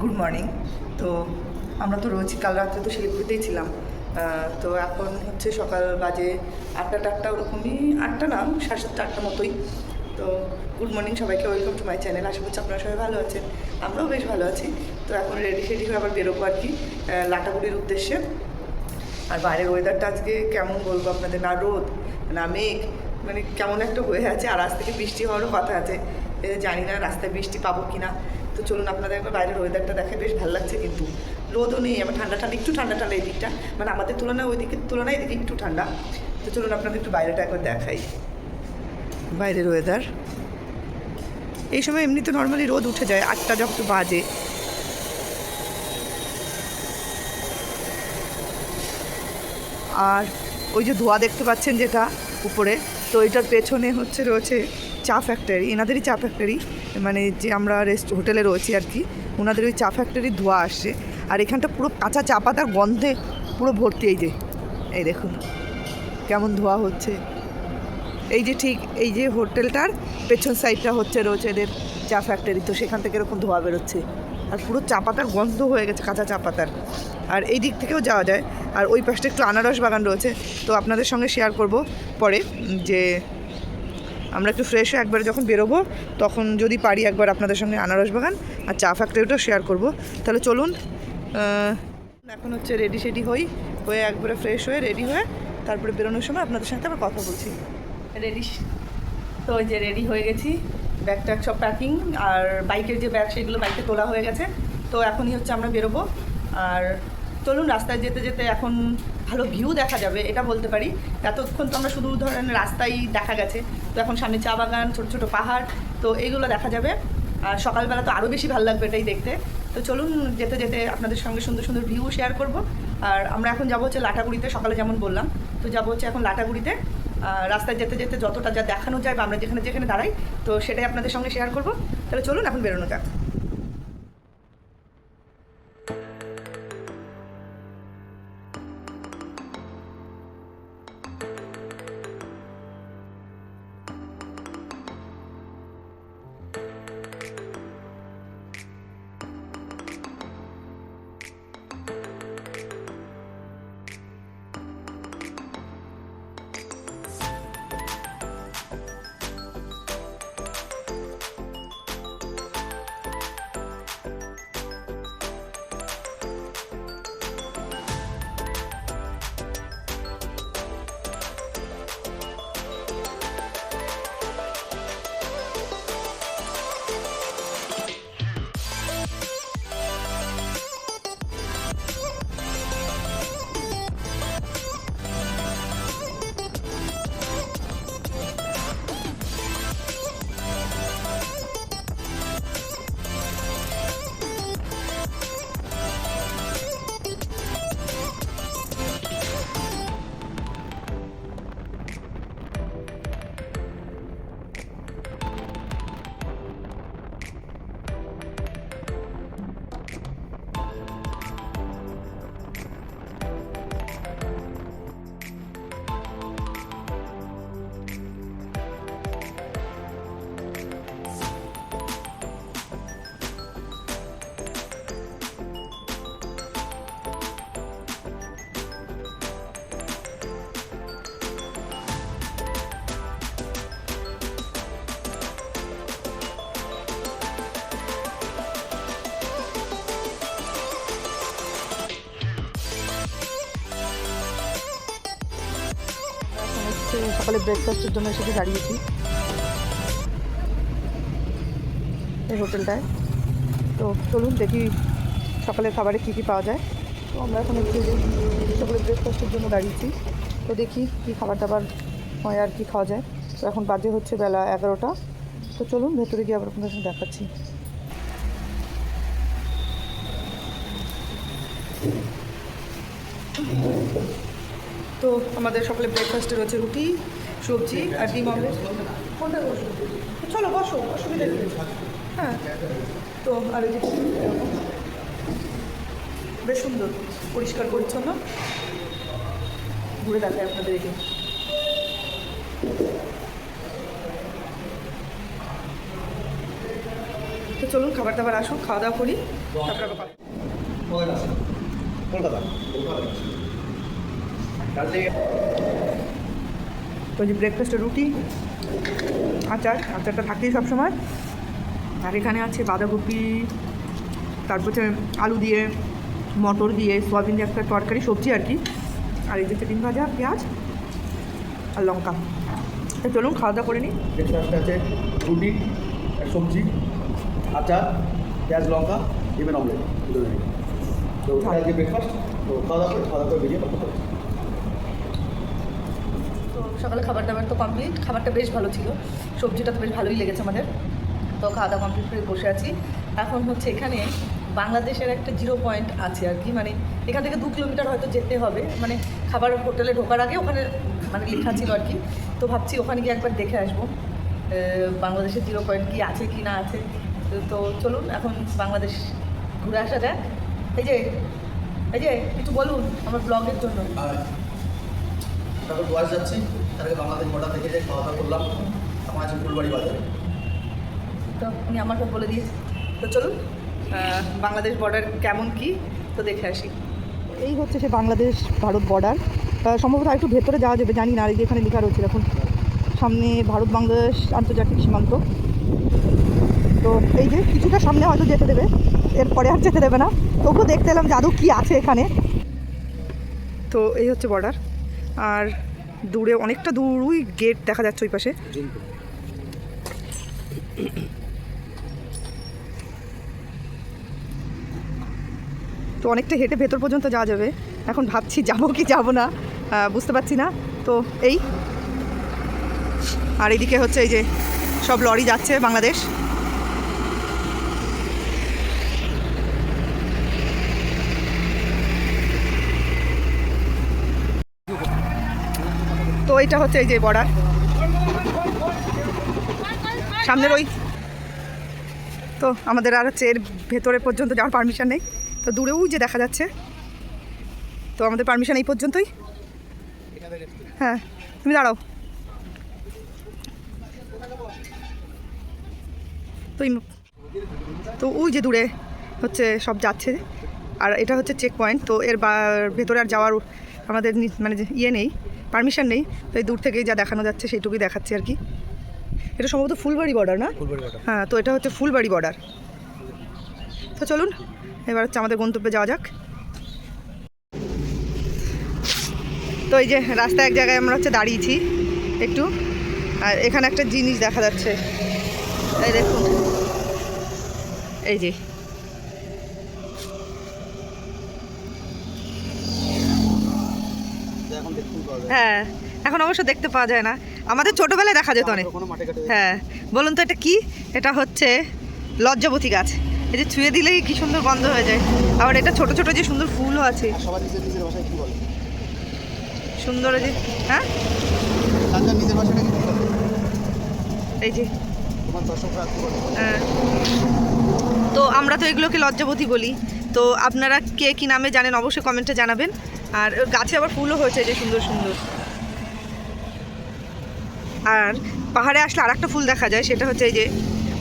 Good morning তো আমরা তো রয়েছি কাল রাত্রে তো শিলিগুড়িতেই ছিলাম। তো এখন হচ্ছে সকাল বাজে আটটা টাটটা ওরকমই, আটটা না, সাড়ে সাতটা, আটটা মতোই। তো গুড মর্নিং সবাইকে ওয়েলকাম টু মাই চ্যানেল আশা করছি আপনারা সবাই ভালো আছেন। আমরাও বেশ ভালো আছি। তো এখন রেডি সেডি হয়ে আবার বেরোবো আর কি লাটাগুড়ির উদ্দেশ্যে। আর বাইরের ওয়েদারটা আজকে কেমন বলব আপনাদের? না রোদ, না মেঘ মানে কেমন একটা হয়ে আছে। আর আজ থেকে বৃষ্টি হওয়ারও কথা আছে। জানি না রাস্তায় বৃষ্টি পাবো কি না তো চলুন আপনাদের একবার বাইরের ওয়েদারটা দেখে। বেশ ভালো লাগছে কিন্তু। রোদও নেই আমার ঠান্ডা ঠান্ডা, একটু ঠান্ডা ঠান্ডা এই দিকটা। মানে আমাদের তুলনায় ওই দিকের তুলনায় এদিকে একটু ঠান্ডা। তো চলুন আপনাদের একটু বাইরেটা একবার দেখাই। বাইরের ওয়েদার এই সময় এমনিতে নর্মালি রোদ উঠে যায়, আটটা যখন বাজে। আর ওই যে ধোয়া দেখতে পাচ্ছেন যেটা উপরে, তো এটার পেছনে হচ্ছে রয়েছে চা ফ্যাক্টরি এনাদেরই চা ফ্যাক্টরি মানে যে আমরা রেস্ট হোটেলে রয়েছি আর কি, ওনাদের ওই চা ফ্যাক্টরির ধোয়া আসছে। আর এখানটা পুরো কাঁচা চা পাতার গন্ধে পুরো ভর্তি, এই যে, এই দেখুন, কেমন ধোয়া হচ্ছে। এই যে ঠিক, এই যে হোটেলটার পেছন সাইডটা হচ্ছে রয়েছে এদের চা ফ্যাক্টরি তো সেখান থেকে এরকম ধোয়া বেরোচ্ছে। আর পুরো চা পাতার গন্ধ হয়ে গেছে, কাঁচা চা পাতার। আর এই দিক থেকেও যাওয়া যায়। আর ওই পাশটা একটু আনারস বাগান রয়েছে, তো আপনাদের সঙ্গে শেয়ার করব পরে যে আমরা একটু ফ্রেশ হয়ে একবার যখন বেরোবো, তখন যদি পারি একবার আপনাদের সঙ্গে আনারস বাগান আর চা ফ্যাক্টরিটাও শেয়ার করব। তাহলে চলুন এখন হচ্ছে রেডি সেডি হই, হয়ে একবারে ফ্রেশ হয়ে রেডি হয়ে তারপরে বেরোনোর সময় আপনাদের সাথে আবার কথা বলছি। রেডি তো ওই যে রেডি হয়ে গেছি। ব্যাগ ট্যাগ সব প্যাকিং আর বাইকের যে ব্যাগ সেগুলো বাইকে তোলা হয়ে গেছে। তো এখনই হচ্ছে আমরা বেরোবো। আর চলুন রাস্তায় যেতে যেতে এখন ভালো ভিউ দেখা যাবে, এটা বলতে পারি। এতক্ষণ তো আমরা শুধু ধরেন রাস্তায় দেখা গেছে। তো এখন সামনে চা বাগান, ছোটো ছোটো পাহাড়, তো এইগুলো দেখা যাবে। আর সকালবেলা তো আরও বেশি ভালো লাগবে এটাই দেখতে। তো চলুন যেতে যেতে আপনাদের সঙ্গে সুন্দর সুন্দর ভিউ শেয়ার করব। আর আমরা এখন যাব হচ্ছে লাটাগুড়িতে, সকালে যেমন বললাম। তো যাব হচ্ছে এখন লাটাগুড়িতে। রাস্তায় যেতে যেতে যতটা যা দেখানো যায় বা আমরা যেখানে যেখানে দাঁড়াই, তো সেটাই আপনাদের সঙ্গে শেয়ার করব। তাহলে চলুন এখন বেরোনো যাক। হচ্ছে সকালে ব্রেকফাস্টের জন্য এসে দাঁড়িয়েছি। এই হোটেলটায়। তো চলুন দেখি সকালের খাবারে কী কী পাওয়া যায়। তো আমরা এখন একটু সকালে ব্রেকফাস্টের জন্য দাঁড়িয়েছি। তো দেখি কী খাবার দাবার হয় আর কি খাওয়া যায়। তো এখন বাজে হচ্ছে বেলা এগারোটা। তো চলুন ভেতরে গিয়ে আবার আপনাদের সঙ্গে দেখাচ্ছি। তো আমাদের সকালে ব্রেকফাস্টে রয়েছে রুটি, সবজি আর ডিম অমলেট কোনটা চলো, বসো, অসুবিধা নেই। হ্যাঁ তো আর এই যে বেশ সুন্দর, পরিষ্কার, পরিচ্ছন্ন। ঘুরে দেখায় আপনাদের এটি তো চলুন, খাবার দাবার আসুন খাওয়া দাওয়া করি, তারপরে কথা- কলকাতা তো যে ব্রেকফাস্টে রুটি আচার আচারটা থাকতেই সবসময়। আর এখানে আছে বাঁধাকপি তারপর হচ্ছে আলু দিয়ে মটর দিয়ে সোয়াবিন দিয়ে একটা তরকারি সবজি আর কি। আর এই যে ডিম ভাজা পেঁয়াজ আর লঙ্কা। তো চলুন খাওয়া দাওয়া করে নিই। ব্রেকফাস্টে আছে রুটি সবজি আচার পেঁয়াজ লঙ্কা ইভেন অমলেট তো আজকে ব্রেকফাস্ট তো খাওয়া দাওয়া করে খাওয়া দাওয়া করে বেরিয়ে কথা। তো সকালে খাবার দাবার তো কমপ্লিট খাবারটা বেশ ভালো ছিল। সবজিটা তো বেশ ভালোই লেগেছে আমাদের। তো খাওয়া দাওয়া কমপ্লিট করে বসে আছি। এখন হচ্ছে এখানে বাংলাদেশের একটা জিরো পয়েন্ট আছে আর কি। মানে এখান থেকে দু কিলোমিটার হয়তো যেতে হবে। মানে খাবার হোটেলে ঢোকার আগে ওখানে মানে লেখা ছিল আর কি। তো ভাবছি ওখানে গিয়ে একবার দেখে আসব। বাংলাদেশের জিরো পয়েন্ট কি আছে কি না আছে। তো- চলুন, এখন বাংলাদেশ ঘুরে আসা যাক। এই যে এই যে কিছু বলুন আমার ব্লগের জন্য। আর তারপর গোয়া যাচ্ছি তার বাংলাদেশ বর্ডার থেকে যে খাওয়া দাওয়া করলাম আমার আছে ফুলবাড়ি বাজারে। তো উনি আমাকে বলে দিয়েছে। তো চলুন বাংলাদেশ বর্ডার কেমন কি তো দেখে আসি। এই হচ্ছে সে বাংলাদেশ ভারত বর্ডার সম্ভবত একটু ভেতরে যাওয়া যাবে জানি না আর এই যে এখানে লেখা রয়েছে এখন সামনে ভারত বাংলাদেশ আন্তর্জাতিক সীমান্ত। তো এই যে কিছুটা সামনে হয়তো যেতে দেবে এরপরে আর যেতে দেবে না। তবুও দেখতে এলাম জাদু কি আছে এখানে। তো এই হচ্ছে বর্ডার আর দূরে অনেকটা দূর ওই গেট দেখা যাচ্ছে ওই পাশে। তো অনেকটা হেঁটে ভেতর পর্যন্ত যাওয়া যাবে। এখন ভাবছি যাব কি যাব না বুঝতে পারছি না। তো এই। আর এদিকে হচ্ছে এই যে সব লরি যাচ্ছে বাংলাদেশ। তো এইটা হচ্ছে এই যে বর্ডার। সামনের ওই তো আমাদের আর হচ্ছে এর ভেতরে পর্যন্ত যাওয়ার পারমিশন নেই। তো দূরেও যে দেখা যাচ্ছে। তো আমাদের পারমিশন এই পর্যন্তই। হ্যাঁ তুমি দাঁড়াও। তো তো ওই যে দূরে হচ্ছে সব যাচ্ছে। আর এটা হচ্ছে চেক পয়েন্ট তো এর ভেতরে আর যাওয়ার আমাদের মানে ইয়ে নেই। পারমিশন নেই তো এই দূর থেকেই যা দেখানো যাচ্ছে সেইটুকুই দেখাচ্ছি আর কি। এটা সম্ভবত ফুলবাড়ি বর্ডার না? হ্যাঁ তো এটা হচ্ছে ফুলবাড়ি বর্ডার তো চলুন এবার হচ্ছে আমাদের গন্তব্যে যাওয়া যাক। তো এই যে রাস্তায় এক জায়গায় আমরা হচ্ছে দাঁড়িয়েছি একটু। আর এখানে একটা জিনিস দেখা যাচ্ছে। এই দেখুন। এই যে এখন দেখতে পাওয়া যায় হ্যাঁ এখন অবশ্য দেখতে পাওয়া যায় না। আমাদের ছোটোবেলায় দেখা যেত অনেক। হ্যাঁ বলুন তো এটা কি? এটা হচ্ছে লজ্জাবতী গাছ। এই যে ছুঁয়ে দিলেই কি সুন্দর গন্ধ হয়ে যায়। আবার এটা ছোট ছোট যে সুন্দর ফুলও আছে। সুন্দর যে হ্যাঁ? এই যে। হ্যাঁ। তো আমরা তো এগুলোকে লজ্জাবতী বলি। তো আপনারা কে কি নামে জানেন অবশ্যই কমেন্টে জানাবেন। আর গাছে আবার ফুলও হয়েছে যে সুন্দর সুন্দর। আর পাহাড়ে আসলে আর একটা ফুল দেখা যায়, সেটা হচ্ছে এই যে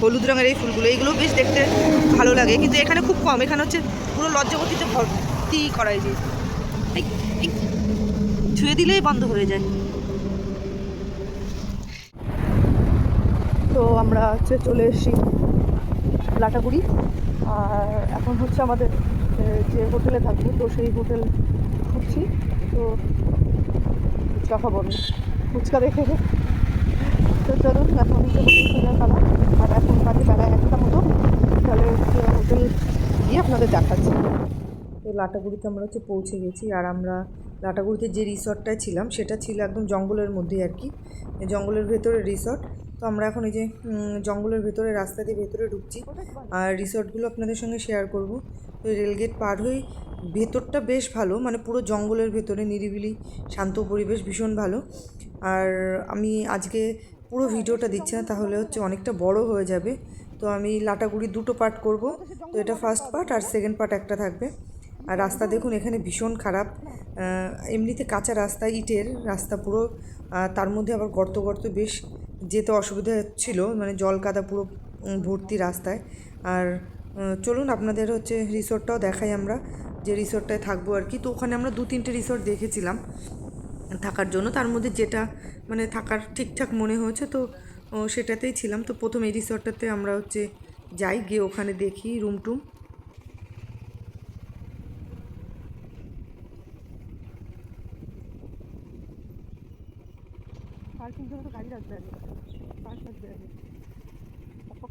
হলুদ রঙের এই ফুলগুলো। এইগুলো বেশ দেখতে ভালো লাগে, কিন্তু এখানে খুব কম। এখানে হচ্ছে পুরো লজ্জাবতীতে ভর্তি করা যে। ছুঁয়ে দিলেই বন্ধ হয়ে যায়। তো আমরা হচ্ছে চলে এসেছি লাটাগুড়ি। আর এখন হচ্ছে আমাদের যে হোটেলে থাকব, তো সেই হোটেল খুঁজছি তো ফুচকা খাব আমি ফুচকা দেখে তো চলুন, এখন পালা। আর এখন বাজে বেলা একটা মতো। তাহলে হোটেল গিয়ে আপনাদের দেখাচ্ছি। তো লাটাগুড়িতে আমরা হচ্ছে পৌঁছে গেছি। আর আমরা লাটাগুড়িতে যে রিসর্টটায় ছিলাম, সেটা ছিল একদম জঙ্গলের মধ্যেই আর কি। জঙ্গলের ভেতরে রিসর্ট। তো আমরা এখন এই যে জঙ্গলের ভেতরে, রাস্তা দিয়ে ভেতরে ঢুকছি। আর রিসর্টগুলো আপনাদের সঙ্গে শেয়ার করব। তো রেলগেট পার হয়ে ভেতরটা বেশ ভালো মানে পুরো জঙ্গলের ভেতরে নিরিবিলি, শান্ত পরিবেশ, ভীষণ ভালো। আর আমি আজকে পুরো ভিডিওটা দিচ্ছি না, তাহলে হচ্ছে অনেকটা বড় হয়ে যাবে। তো আমি লাটাগুড়ি দুটো পার্ট করব। তো এটা ফার্স্ট পার্ট আর সেকেন্ড পার্ট একটা থাকবে। আর রাস্তা দেখুন, এখানে ভীষণ খারাপ। এমনিতে কাঁচা রাস্তা, ইটের রাস্তা পুরো। তার মধ্যে আবার গর্ত গর্ত বেশ যেতে অসুবিধা ছিল মানে জল কাদা পুরো ভর্তি রাস্তায়। আর চলুন আপনাদের হচ্ছে রিসোর্টটাও দেখাই আমরা। যে রিসোর্টটায় থাকব আর কি। তো ওখানে আমরা দু তিনটে রিসোর্ট দেখেছিলাম থাকার জন্য। তার মধ্যে যেটা মানে থাকার ঠিকঠাক মনে হয়েছে তো সেটাতেই ছিলাম। তো প্রথম এই রিসর্টটাতে আমরা হচ্ছে যাই, গিয়ে ওখানে দেখি রুম টুম। পার্কিং জন্য তো গাড়ি রাখবে আগে পার্ক রাখবে আগে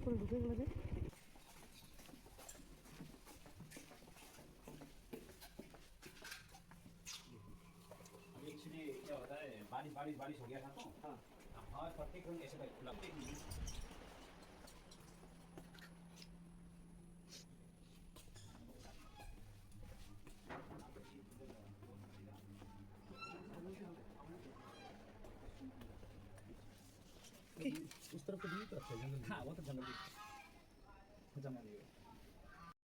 করে ঢুকে গেলো गया था तो हाँ और पट्टी को ऐसे कर खुला उस तरफ तो नहीं तरफ है जंगल हाँ वो तो जंगल भी जंगल